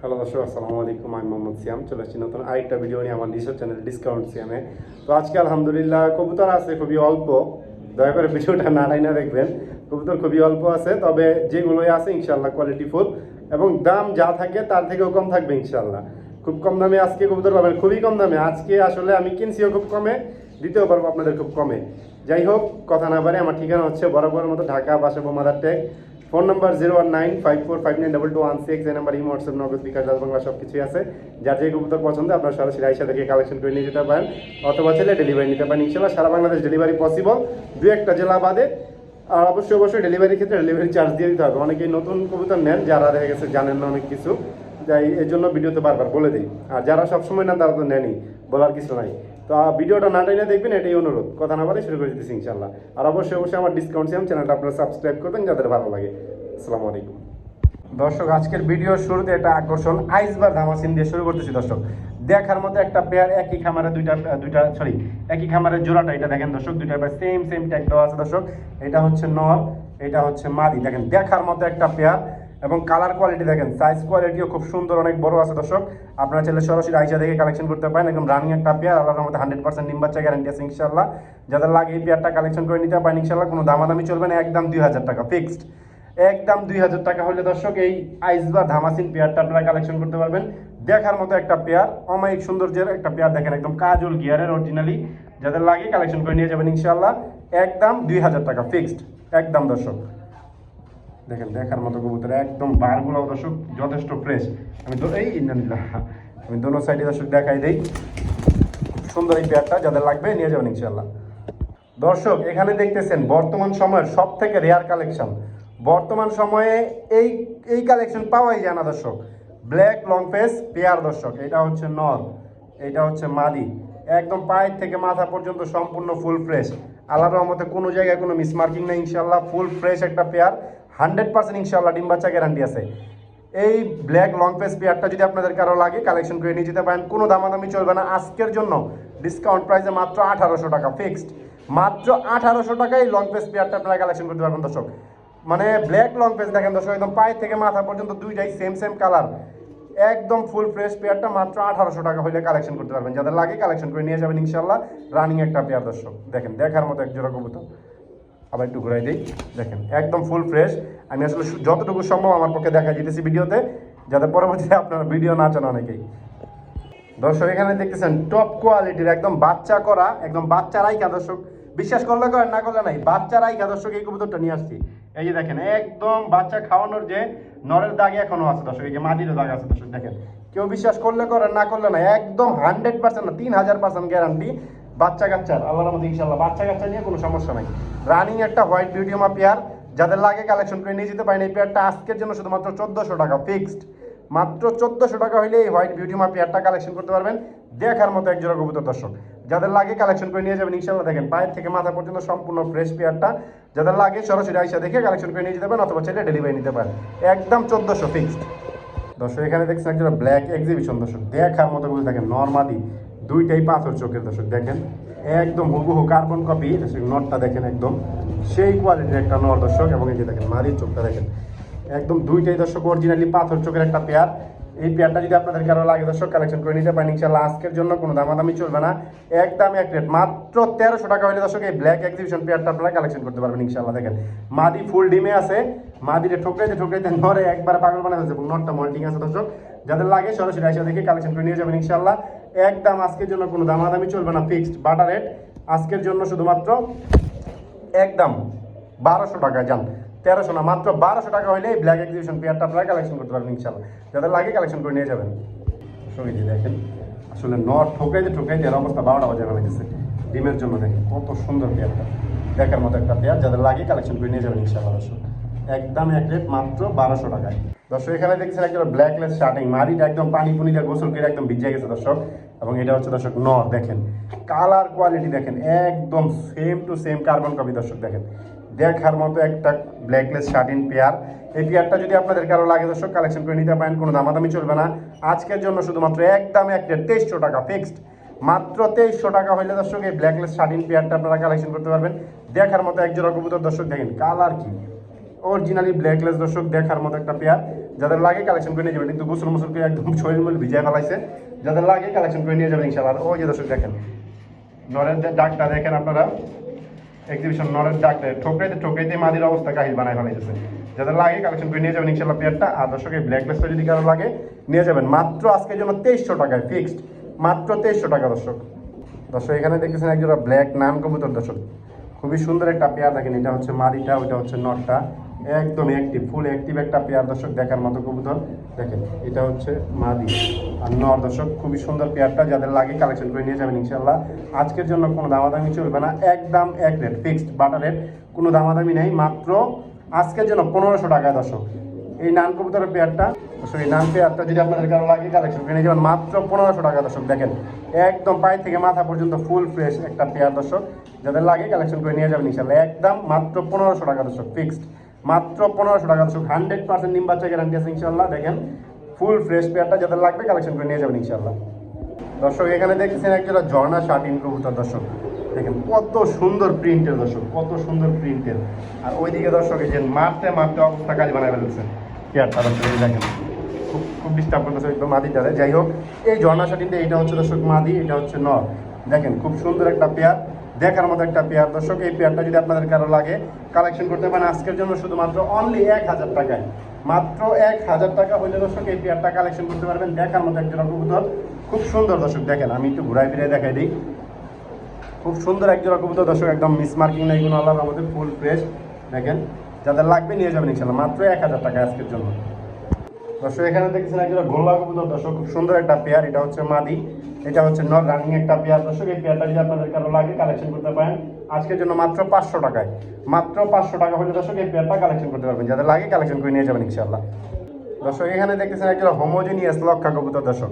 Hello দর্শক, আসসালামু আলাইকুম। আমি মোহাম্মদ সিয়াম, চলে আসছি নতুন আরেকটা ভিডিও নিয়ে আমার নিজস্ব চ্যানেল ডিসকাউন্ট সিয়ামে তো আজকে আলহামদুলিল্লাহ কবুতর আছে খুবই অল্প। দয়া করে ভিডিওটা না না দেখবেন। কবুতর খুবই অল্প আছে, তবে যেগুলোই আছে ইনশাল্লাহ কোয়ালিটি ফুল এবং দাম যা থাকে তার থেকেও কম থাকবে ইনশাল্লাহ খুব কম দামে আজকে কবুতর পাবেন, খুবই কম দামে। আজকে আসলে আমি কিনছিও খুব কমে, দিতেও পারব আপনাদের খুব কমে। যাই হোক, কথা না পারে আমার ঠিকানা হচ্ছে বরাবর মতো Dhaka Basabo Mother Tech phone number zero one nine five four five nine double two one six, এই number Imo, WhatsApp, Nagad, bKash ডাল বাংলা সব কিছুই আছে। যার যে কবুতর পছন্দ, আপনার সরাসরি আইসা থেকে কালেকশন করে নিয়ে যেতে পারেন। অথবা চাইলে ডেলিভারি নিতে পারেন। ইনশাল্লাহ সারা বাংলাদেশ ডেলিভারি পসিবল দু একটা জেলা বাদে, আর অবশ্যই অবশ্যই ডেলিভারির ক্ষেত্রে ডেলিভারি চার্জ দিয়ে দিতে হবে। অনেকেই নতুন কবুতর নেন, যারা দেখা গেছে জানেন না অনেক কিছু। তাই এর জন্য ভিডিওতে বারবার বলে দিই। আর যারা সবসময় না তারা তো নেনই। বলার কিছু নাই। তো ভিডিওটা না টাইনে দেখবেন, এটাই অনুরোধ। কথা না বলে শুরু করে দিতেছি ইনশাল্লাহ আর অবশ্যই অবশ্যই আমার ডিসকাউন্ট সিয়াম চ্যানেলটা আপনারা সাবস্ক্রাইব করবেন যাদের ভালো লাগে। আসসালামু আলাইকুম। দর্শক, আজকের ভিডিওর শুরুতে একটা আকর্ষণ, আইসবার ধামাসিন দিয়ে শুরু করতেছি, দর্শক। দেখার মতো একটা পেয়ার একই খামারে দুইটা দুইটা সরি একই খামারের জোড়াটা, এটা দেখেন দর্শক, দুইটা পেয়ার সেম সেম ট্যাগ দেওয়া আছে দর্শক। এটা হচ্ছে নর এটা হচ্ছে মাদি। দেখেন, দেখার মতো একটা পেয়ার এবং কালার কোয়ালিটি দেখেন সাইজ কোয়ালিটিও খুব সুন্দর, অনেক বড় আছে দর্শক। আপনারা চাইলে সরাসরি আইসা দেখে কালেকশন করতে পারেন। একদম রানিং একটা পেয়ার আল্লাহর মধ্যে হান্ড্রেড পার্সেন্ট নিম বাচ্চা গ্যারান্টি আছে ইনশাল্লাহ যাদের লাগে এই পেয়ারটা কালেকশন করে নিতে পারেন ইনশাল্লাহ কোনো দামাদামি চলবে না, একদম দুই হাজার টাকা ফিক্সড একদম দুই হাজার টাকা হলে দর্শক, এই আইস বা ধামাসিন পেয়ারটা আপনারা কালেকশন করতে পারবেন। দেখার মতো একটা পেয়ার অমায়িক সৌন্দর্যের একটা পেয়ার দেখেন একদম কাজল গিয়ারের অরিজিনালি যাদের লাগে কালেকশন করে নিয়ে যাবেন ইনশাল্লাহ একদম দুই হাজার টাকা ফিক্সড একদম দর্শক। দেখেন, দেখার মতো কবুতর, একদম বারগুলো দর্শক যথেষ্ট ফ্রেশ আমি এই আমি দোনো সাইডে দর্শক দেখাই দেই। সুন্দর এই পেয়ারটা যাদের লাগবে নিয়ে যাবেন ইনশাল্লাহ দর্শক, এখানে দেখতেছেন, বর্তমান সময়ের সব থেকে রেয়ার কালেকশন বর্তমান সময়ে এই এই কালেকশন পাওয়াই যায় না দর্শক। ব্ল্যাক লং ফেস পেয়ার দর্শক, এটা হচ্ছে নর, এটা হচ্ছে মাদি। একদম পায়ের থেকে মাথা পর্যন্ত সম্পূর্ণ ফুল ফ্রেশ আল্লাহর রহমতে কোনো জায়গায় কোনো মিসমার্কিং নেই ইনশাল্লাহ ফুল ফ্রেশ একটা পেয়ার হান্ড্রেড পার্সেন্ট ইনশাল্লাহ ডিম বাচ্চা গ্যারান্টি আছে। এই ব্ল্যাক লং ফেস পেয়ারটা যদি আপনাদের কারও লাগে কালেকশন করে নিয়ে যেতে পারেন, কোনো দামাদামি চলবে না। আজকের জন্য ডিসকাউন্ট প্রাইসে মাত্র আঠারোশো টাকা ফিক্সড মাত্র আঠারোশো টাকায় লং ফেস পেয়ারটা আপনারা কালেকশন করতে পারবেন, দর্শক। মানে ব্ল্যাক লং ফেস দেখেন দর্শক, একদম পায়ের থেকে মাথা পর্যন্ত দুইটাই সেম সেম কালার একদম ফুল ফ্রেশ পেয়ারটা মাত্র আঠারোশো টাকা হলে কালেকশন করতে পারবেন। যাদের লাগে কালেকশন করে নিয়ে যাবেন ইনশাল্লাহ রানিং একটা পেয়ার দর্শক। দেখেন, দেখার মতো এক জোড়া কবুতর। আবার একটু ঘুরাই দিই। দেখেন, একদম ফুল ফ্রেশ আমি আসলে যতটুকু সম্ভব আমার পক্ষে দেখা যেতেছি ভিডিওতে, যাতে পরবর্তীতে আপনারা ভিডিও না চান অনেকেই। দর্শক, এখানে দেখতেছেন টপ কোয়ালিটির একদম বাচ্চা করা, একদম বাচ্চারাই কা দর্শক। বিশ্বাস করলে করেন, না করলে নাই বাচ্চারাই কা দর্শক, এই কবুতরটা নিয়ে আসছি। এই যে দেখেন, একদম বাচ্চা খাওয়ানোর যে নরের দাগ এখনও আছে দর্শক, এই যে মাটিরও দাগ আছে দর্শক, দেখেন। কেউ বিশ্বাস করলে করেন, না করলে না একদম হান্ড্রেড পার্সেন্ট তিন হাজার পার্সেন্ট গ্যারান্টি বাচ্চা কাচ্চার, আল্লাহর মধ্যে ইনশাল্লাহ বাচ্চা কাচ্চা নিয়ে কোনো সমস্যা নাই। রানিং একটা হোয়াইট বিউটিওমা পেয়ার যাদের লাগে কালেকশন করে নিয়ে যেতে পারেন। এই পেয়ারটা আজকের জন্য শুধুমাত্র চোদ্দোশো টাকা ফিক্সড মাত্র চোদ্দোশো টাকা হইলে এই হোয়াইট বিউটি মা পেয়ারটা কালেকশন করতে পারবেন। দেখার মতো একজোড়া কবুতর দর্শক। যাদের লাগে কালেকশন করে নিয়ে যাবেন ইনশাল্লাহ দেখেন, পায়ের থেকে মাথা পর্যন্ত সম্পূর্ণ ফ্রেশ পেয়ারটা যাদের লাগে সরাসরি আইসা দেখে কালেকশন করে নিয়ে যেতে পারেন, অথবা ছেলে ডেলিভারি নিতে পারেন। একদম চোদ্দোশো ফিক্সড দর্শক, এখানে দেখছেন একজোড়া ব্ল্যাক এক্সিবিশন দর্শক। দেখার মতো বলে দেখেন নর্মালি দুইটাই পাথর চোখের দর্শক দেখেন। একদম হুবহু কার্বন কপি নটটা দেখেন একদম। সেই কোয়ালিটির একটা নর দর্শক, এবং এই যে দেখেন মারির চোখটা দেখেন। একদম দুইটাই দর্শক অরিজিনালি পাথর চোখের একটা পেয়ার এই পেয়ারটা যদি আপনাদের কারও লাগে দর্শক কালেকশন করে নিতে পারেন। ইনশাল্লাহ আজকের জন্য কোনো দামাদামি চলবে না। একদম এক রেট মাত্র তেরোশো টাকা হলে দর্শক, এই ব্ল্যাক এক্সিবিশন পেয়ারটা আপনারা কালেকশন করতে পারবেন ইনশাল্লাহ দেখেন, মাদি ফুল ডিমে আছে। মাদিরে ঠোকরাইতে ঠোকরাইতে নরে একবার পাগল হচ্ছে এবং নটটা মল্টিং আছে দর্শক। যাদের লাগে সরাসরি আইসা দেখে কালেকশন করে নিয়ে যাবেন ইনশাল্লাহ একদম আজকের জন্য কোনো দামাদামি চলবে না ফিক্সড বাটার রেট আজকের জন্য শুধুমাত্র একদম বারোশো টাকা যান। তেরোশো না, মাত্র বারোশো টাকা হলে এই ব্ল্যাক এক্সিবিশন পেয়ারটা আপনারা কালেকশন করতে পারবেন ইনশাল্লাহ যাদের লাগে কালেকশন করে নিয়ে যাবেন। সঙ্গে দেখেন, আসলে নট ঠোকাইতে ঠোকাইতে এর অবস্থা বারোটা বাজে গেছে ডিমের জন্য দেখেন কত সুন্দর পেয়ারটা দেখার মতো একটা পেয়ার যাদের লাগে কালেকশন করে নিয়ে যাবেন ইনশাল্লাহ একদম এক রেট মাত্র বারোশো টাকায়। দর্শক, এখানে দেখছেন একটা ব্ল্যাকলেস শার্টিং মারিটা একদম পানি পুনি দিয়ে গোসল করে একদম ভিজে গেছে, দর্শক। এবং এটা হচ্ছে, দর্শক, নর, দেখেন। কালার কোয়ালিটি দেখেন, একদম same to same carbon copy দর্শক, দেখেন। দেখার মতো একটা ব্ল্যাকলেস শার্টিন পেয়ার এই পেয়ারটা যদি আপনাদের কারও লাগে, দর্শক কালেকশন করে নিতে পারেন, কোনো দামাদামি চলবে না। আজকের জন্য শুধুমাত্র একদম এক রেট, তেইশশো টাকা ফিক্সড মাত্র তেইশশো টাকা হইলে, দর্শক, এই ব্ল্যাকলেস শার্টিন পেয়ারটা আপনারা কালেকশন করতে পারবেন। দেখার মতো এক জোড়া দর্শক, দেখেন। কালার কি? অরিজিনালি ব্ল্যাকলেস দর্শক দেখার মতো একটা পেয়ার যাদের লাগে কালেকশন করে নিয়ে যাবেন, কিন্তু গোসল মুসল করে একদম শরীর মূল ভিজায় ফেলাইছে। যাদের লাগে কালেকশন করে নিয়ে যাবেন ইনশাল্লাহ ওই যে দর্শক দেখেন, নরের ডাকটা দেখেন আপনারা? এক্সিবিশন নরের ডাকটা, ঠোকরাইতে ঠোকরাইতে মাদির অবস্থা কাহিল বানায় ফেলাইতেছে। যাদের লাগে কালেকশন করে নিয়ে যাবেন ইনশাল্লাহ পেয়ারটা আর দর্শকের ব্ল্যাক লিস্টটা যদি কারও লাগে, নিয়ে যাবেন। মাত্র আজকের জন্য তেইশশো টাকায় ফিক্সড মাত্র তেইশশো টাকা দর্শক। দর্শক, এখানে দেখতেছেন একজোড়া ব্ল্যাক নান কবুতর দর্শক। খুবই সুন্দর একটা পেয়ার দেখেন, এটা হচ্ছে মাদিটা, ওইটা হচ্ছে নটটা। একদম অ্যাক্টিভ ফুল অ্যাক্টিভ একটা পেয়ার দর্শক দেখার মতো কবুতর। দেখেন, এটা হচ্ছে মাদি। আর নর দর্শক, খুবই সুন্দর পেয়ারটা, যাদের লাগে কালেকশন করে নিয়ে যাবেন ইনশাল্লাহ আজকের জন্য কোনো দামাদামি চলবে না, একদম এক রেট ফিক্সড বাটার রেট কোনো দামাদামি নেই, মাত্র আজকের জন্য পনেরোশো টাকায় দর্শক। এই নান কবুতরের পেয়ারটা এই নান পেয়ারটা যদি আপনাদের কারও লাগে কালেকশন করে নিয়ে যাবেন, মাত্র পনেরোশো টাকা দর্শক। দেখেন, একদম পায়ে থেকে মাথা পর্যন্ত ফুল ফ্রেশ একটা পেয়ার দর্শক। যাদের লাগে কালেকশন করে নিয়ে যাবেন ইনশাল্লাহ একদম মাত্র পনেরোশো টাকা দর্শক ফিক্সড মাত্র পনেরোশো টাকা দর্শক হান্ড্রেড পার্সেন্ট নিম বাচ্চা গ্যারান্টি আছে ইনশাল্লাহ দেখেন ফুল ফ্রেশ পেয়ারটা যাদের লাগবে কালেকশন করে নিয়ে যাবেন ইনশাল্লাহ দর্শক, এখানে দেখতেছেন একটা ঝর্ণা শার্টিন কবুতর দর্শক। দেখেন, কত সুন্দর প্রিন্টের দর্শক, কত সুন্দর প্রিন্টের আর ওইদিকে দর্শক, এই যে মারতে মারতে অবস্থা কাজ বানায় ফেলছে পেয়ারটা দর্শক দেখেন, খুব খুব ডিস্টার্ব করতেছে একদম মাদিটারে যাই হোক, এই ঝর্ণা শার্টিনটা এটা হচ্ছে দর্শক মাদি, এটা হচ্ছে নর। দেখেন, খুব সুন্দর একটা পেয়ার দেখার মতো একটা পেয়ার। দর্শক, এই পেয়ারটা যদি আপনাদের কারও লাগে কালেকশন করতে পারেন আজকের জন্য শুধুমাত্র অনলি এক হাজার টাকায়। মাত্র এক হাজার টাকা হইলে দর্শক, এই পেয়ারটা কালেকশন করতে পারবেন, দেখার মতো একজন কবুতর খুব সুন্দর দর্শক, দেখেন, আমি একটু ঘুরাই ফিরে দেখাই দিই। খুব সুন্দর একজন কবুতর দর্শক, একদম মিস মার্কিং নাই কোনো আল্লাহর আমাদের ফুল ফ্রেশ দেখেন, যাদের লাগবে নিয়ে যাবেন ইনশাল্লাহ, মাত্র এক হাজার টাকা আজকের জন্য। দর্শক, এখানে দেখছেন একজন গোল্লা কবুতর দর্শক, খুব সুন্দর একটা পেয়ার, এটা হচ্ছে মাদি। এটা হচ্ছে নর রানিং একটা পেয়ার। দর্শক, এই পেয়ারটা যদি আপনাদের কারও লাগে কালেকশন করতে পারেন। আজকের জন্য মাত্র পাঁচশো টাকায়। মাত্র পাঁচশো টাকা হলে দর্শক, এই পেয়ারটা কালেকশন করতে পারবেন। যাদের লাগে কালেকশন করে নিয়ে যাবেন ইনশাল্লাহ দর্শক, এখানে দেখতেছেন একজন হোমোজিনিয়াস লক্ষা কবুতর দর্শক।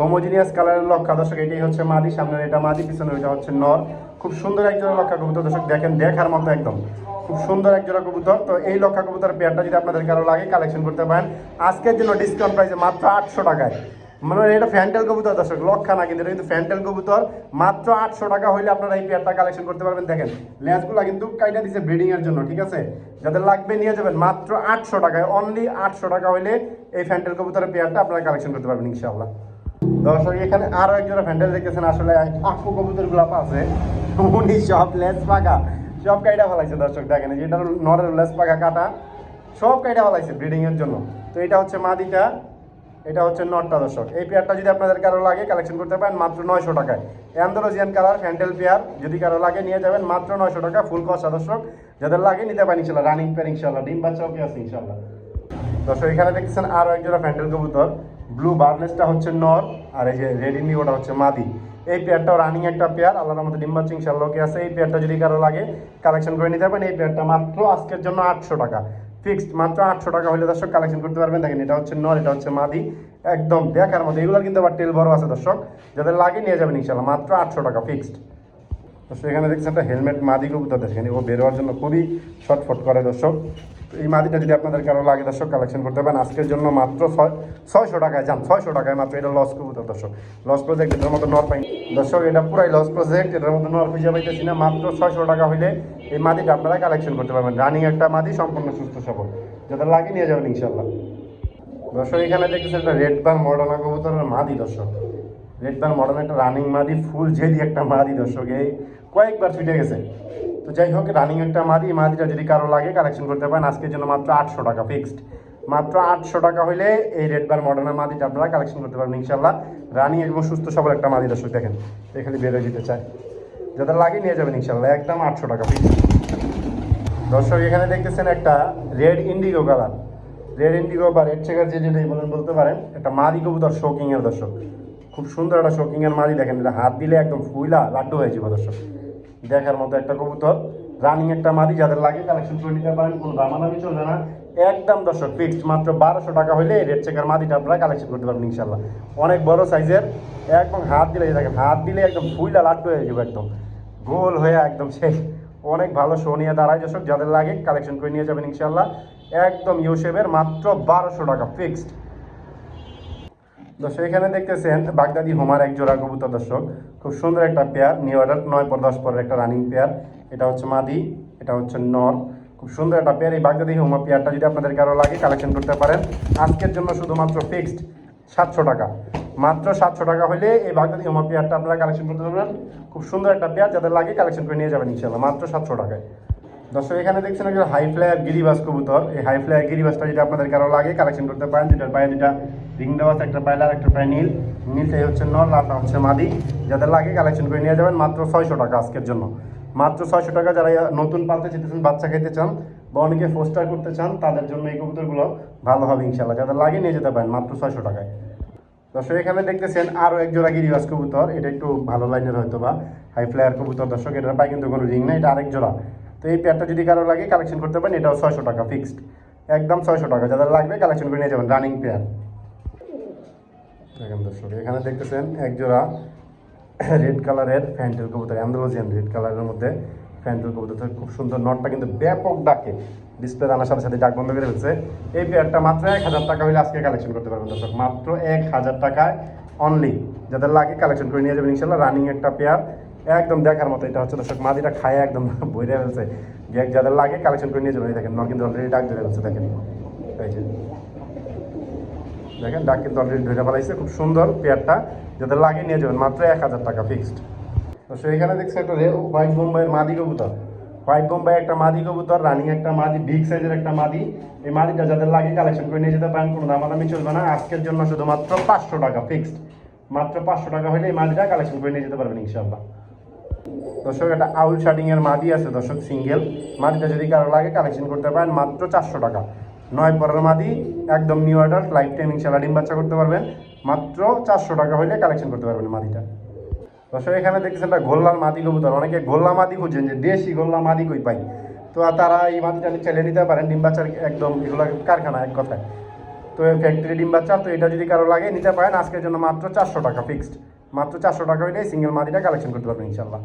হোমোজিনিয়াস কালারের লক্ষা দর্শক, এটাই হচ্ছে মাদি সামনে এটা মাদি পিছনে ওইটা হচ্ছে নর। খুব সুন্দর একজন লক্ষা কবুতর দর্শক, দেখেন, দেখার মতো একদম। খুব সুন্দর একজোড়া কবুতর। তো এই লক্ষা কবুতর পেয়ারটা যদি আপনাদের কারও লাগে কালেকশন করতে পারেন। আজকের জন্য ডিসকাউন্ট প্রাইসে মাত্র আটশো টাকায়। মানে এটা ফ্যান্টেল কবুতর, দর্শক লক্ষা না কিন্তু এটা কিন্তু ফ্যান্টেল কবুতর। মাত্র আটশো টাকা হইলে আপনারা এই পেয়ারটা কালেকশন করতে পারবেন। দেখেন, লেন্সগুলো কিন্তু কাইটা দিচ্ছে ব্রিডিং এর জন্য, ঠিক আছে? যাদের লাগবে নিয়ে যাবেন, মাত্র আটশো টাকায় অনলি আটশো টাকা হইলে এই ফ্যান্টেল কবুতরের পেয়ারটা আপনারা কালেকশন করতে পারবেন, ইনশাআল্লাহ। দর্শক, এখানে আরও একজোড়া ফ্যান্ডেল দেখতেছেন, আসলে আকু কবুতরগুলা আছে উনি সব লেস পাকা। সব কাইটা ফেলাইছে, দর্শক, দেখেন, এই যে এটা নরের লেস পাকা কাটা। সব কাইটা ফেলাইছে ব্রিডিং এর জন্য। তো এটা হচ্ছে মাদিটা। এটা হচ্ছে নটটা দর্শক। এই পেয়ারটা যদি আপনাদের কারও লাগে কালেকশন করতে পারেন মাত্র নয়শো টাকায়। অ্যান্ডোলজিয়ান কালার, ফ্যান্ডেল পেয়ার, যদি কারও লাগে নিয়ে যাবেন মাত্র নয়শো টাকা, ফুল কষা দর্শক। যাদের লাগে নিতে পারেন ইনশাল্লাহ রানিং পেয়ার ইনশাল্লাহ, ডিম বাচ্চাও কি আছে ইনশাল্লাহ। দর্শক, এখানে দেখছেন আরও একজোড়া ফ্যান্ডেল কবুতর। ব্লু বার্নেসটা হচ্ছে নর, আর এই যে রেড ইন্ডিগোটা হচ্ছে মাদি। এই পেয়ারটাও রানিং একটা পেয়ার, আল্লাহর মধ্যে ডিম্বা চিং শাল্লোকে আছে। এই পেয়ারটা যদি কারও লাগে কালেকশন করে নিতে পারেন, এই পেয়ারটা মাত্র আজকের জন্য আটশো টাকা। ফিক্সড মাত্র আটশো টাকা হলে দর্শক কালেকশন করতে পারবেন। দেখেন এটা হচ্ছে নর, এটা হচ্ছে মাদি। একদম দেখার মতো এগুলো কিন্তু আবার টেল বড় আছে দর্শক। যাদের লাগে নিয়ে যাবেন ইনশাল্লাহ মাত্র আটশো টাকা ফিক্সড দর্শক, এখানে দেখছেন একটা হেলমেট মাদি কবুতর, দেখেন ও বেরোয়ার জন্য খুবই শর্টফট করে দর্শক। এই মাদিটা যদি আপনাদের কারও লাগে, দর্শক কালেকশন করতে পারেন। আজকের জন্য মাত্র ছয়, ছয়শো টাকায় যান, ছয়শো টাকায় মাত্র। এটা লস কবুতর দর্শক। লস প্রজেক্ট এটার মতো নর পাই দর্শক, এটা পুরাই লস প্রজেক্ট এটার মতো নর খুঁজে পাইতেছি না। মাত্র ছয়শো টাকা হইলে এই মাদিটা আপনারা কালেকশন করতে পারবেন। রানিং একটা মাদি সম্পূর্ণ সুস্থ, সবল। যাদের লাগে নিয়ে যাবেন ইনশাল্লাহ দর্শক, এখানে দেখতেছেন একটা রেড বার মডার্না কবুতরের মাদি দর্শক। রেড বার মডার্ন একটা রানিং মাদি ফুল ঝেলি একটা মাদি দর্শক। এই কয়েকবার ছুটে গেছে। তো যাই হোক রানিং একটা মাদি এই মাদিটা যদি কারও লাগে কালেকশন করতে পারেন, আজকের জন্য মাত্র আটশো টাকা ফিক্সড মাত্র আটশো টাকা হইলে এই রেড বার মডার্নের মাদিটা আপনারা কালেকশন করতে পারবেন ইনশাল্লাহ রানিং এবং সুস্থ সবল একটা মাদি দর্শক দেখেন এখানে বেরোয় দিতে চায়। যাদের লাগে নিয়ে যাবেন ইনশাল্লাহ একদম আটশো টাকা ফিক্সড দর্শক, এখানে দেখতেছেন একটা red indigo colour red indigo বা রেড চেকার যে যেটাই বলেন, বলতে পারেন, একটা মাদি কবুতর শোকিং এর দর্শক। খুব সুন্দর একটা শোকিং এর মাদি দেখেন, এটা হাত দিলে একদম ফুইলা লাড্ডু হয়ে দর্শক। দেখার মতো একটা কবুতর। রানিং একটা মাদি, যাদের লাগে কালেকশন করে নিতে পারেন, কোনো দামাদামি চলবে না। একদম দর্শক ফিক্সড মাত্র বারোশো টাকা হলে রেড চেকার মাদিটা আপনারা কালেকশন করতে পারবেন ইনশাল্লাহ অনেক বড় সাইজের একদম হাত দিলে দেখেন, হাত দিলে একদম ফুইলা লাড্ডু হয়ে যাবে একদম। গোল হয়ে একদম শেষ অনেক ভালো শো নিয়ে দাঁড়ায় দর্শক, যাদের লাগে কালেকশন করে নিয়ে যাবেন ইনশাল্লাহ একদম ইউসেফের মাত্র বারোশো টাকা ফিক্সড দর্শক এখানে দেখতেছেন বাগদাদি হোমার এক জোড়া কবুতর, দর্শক। খুব সুন্দর একটা পেয়ার, নিউ অর্ডার, নয় পর দশ পরের একটা রানিং পেয়ার। এটা হচ্ছে মাদি, এটা হচ্ছে নর। খুব সুন্দর একটা পেয়ার, এই বাগদাদি হোমা পেয়ারটা যদি আপনাদের কারও লাগে কালেকশন করতে পারেন। আজকের জন্য শুধুমাত্র ফিক্সড সাতশো টাকা। মাত্র সাতশো টাকা হলে এই বাগদাদি হোমা পেয়ারটা আপনারা কালেকশন করতে পারবেন। খুব সুন্দর একটা পেয়ার, যাদের লাগে কালেকশন করে নিয়ে যাবেন ইনশাল্লাহ মাত্র সাতশো টাকায়। দর্শক, এখানে দেখছেন একজন হাই ফ্লায়ার গিরিবাস কবুতর। এই হাই ফ্লায়ার গিরিবাসটা যদি আপনাদের কারও লাগে কালেকশন করতে পারেন। দুটার পায়ে দুটা রিং দেওয়া একটা পায়ে একটা পায়ে নীল। নীলটাই হচ্ছে নর লালটা হচ্ছে মাদি। যাদের লাগে কালেকশন করে নিয়ে যাবেন। মাত্র ছয়শো টাকা আজকের জন্য। মাত্র ছয়শো টাকা যারা নতুন পালতে চাইতেছেন, বাচ্চা খেতে চান বা অনেকে ফোস্টার করতে চান, তাদের জন্য এই কবুতরগুলো ভালো হবে ইনশাল্লাহ যাদের লাগে, নিয়ে যেতে পারেন মাত্র ছয়শো টাকায়। দর্শক, এখানে দেখতেছেন আরও এক জোড়া গিরিবাস কবুতর। এটা একটু ভালো লাইনের হয়তো বা হাই ফ্লায়ার কবুতর। দর্শক, এটার পায়ে কিন্তু কোনো রিং না এটা আরেক জোড়া। তো এই পেয়ারটা যদি কারও লাগে কালেকশন করতে পারেন, এটাও ছয়শো টাকা ফিক্সড একদম ছয়শো টাকা। যাদের লাগবে কালেকশন করে নিয়ে যাবেন রানিং পেয়ার দেখেন দর্শক, এখানে দেখতেছেন একজোড়া রেড কালারের ফ্যান্টেল কবুতর অ্যান্ডোলজিয়ান রেড কালারের মধ্যে ফ্যান্টেল কবুতর। খুব সুন্দর নটটা কিন্তু ব্যাপক ডাকে। ডিসপ্লে আনার সাথে সাথে ডাক বন্ধ করে ফেলছে। এই পেয়ারটা মাত্র এক হাজার টাকা হলে আজকে কালেকশন করতে পারবেন দর্শক। মাত্র এক হাজার টাকায় অনলি যাদের লাগে কালেকশন করে নিয়ে যাবেন, ইনশাল্লাহ রানিং একটা পেয়ার একদম দেখার মতো, এটা হচ্ছে দর্শক মাদিটা খায় একদম বইরে ফেলছে। যে যাদের লাগে কালেকশন করে নিয়ে এই দেখেন ন কিন্তু অলরেডি ডাক ধরে ফেলছে, দেখেন। দেখেন, ডাক কিন্তু অলরেডি ধরে ফেলাইছে, খুব সুন্দর পেয়ারটা। যাদের লাগে নিয়ে যাবেন, মাত্র এক হাজার টাকা ফিক্সড তো সেখানে দেখছি একটা হোয়াইট বোম্বাইয়ের মাদি কবুতর। হোয়াইট বোম্বাই একটা মাদি কবুতর রানিং একটা মাদি বিগ সাইজের একটা মাদি। এই মাদিটা যাদের লাগে কালেকশন করে নিয়ে যেতে পারেন, কোনো দামাদামি চলবে না। আজকের জন্য শুধুমাত্র পাঁচশো টাকা ফিক্সড মাত্র পাঁচশো টাকা হলে এই মাদিটা কালেকশন করে নিয়ে যেতে পারবেন ইনশাল্লাহ দর্শক একটা আউল এর মাদি আছে দর্শক, সিঙ্গেল। মাদিটা যদি কারও লাগে কালেকশন করতে পারেন, মাত্র চারশো টাকা। নয় পরের মাদি, একদম নিউ অর্ডার লাইফ টাইম ইনশাল্লাহ ডিম বাচ্চা করতে পারবেন। মাত্র চারশো টাকা হলে কালেকশন করতে পারবেন মাদিটা। দর্শক, এখানে দেখতেছেন একটা গোল্লার মাদি কবুতর। অনেকে গোল্লা মাদি খুঁজছেন যে দেশি গোল্লা মাদি কই পাই। তো তারা এই মাদিটা চালিয়ে নিতে পারেন, ডিম বাচ্চার একদম এগুলো কারখানা এক কথায়। তো ফ্যাক্টরি ডিম বাচ্চা, তো এটা যদি কারও লাগে, নিতে পারেন। আজকের জন্য মাত্র চারশো টাকা ফিক্সড মাত্র চারশো টাকা হইলে সিঙ্গেল মাদিটা কালেকশন করতে পারবেন ইনশাল্লাহ।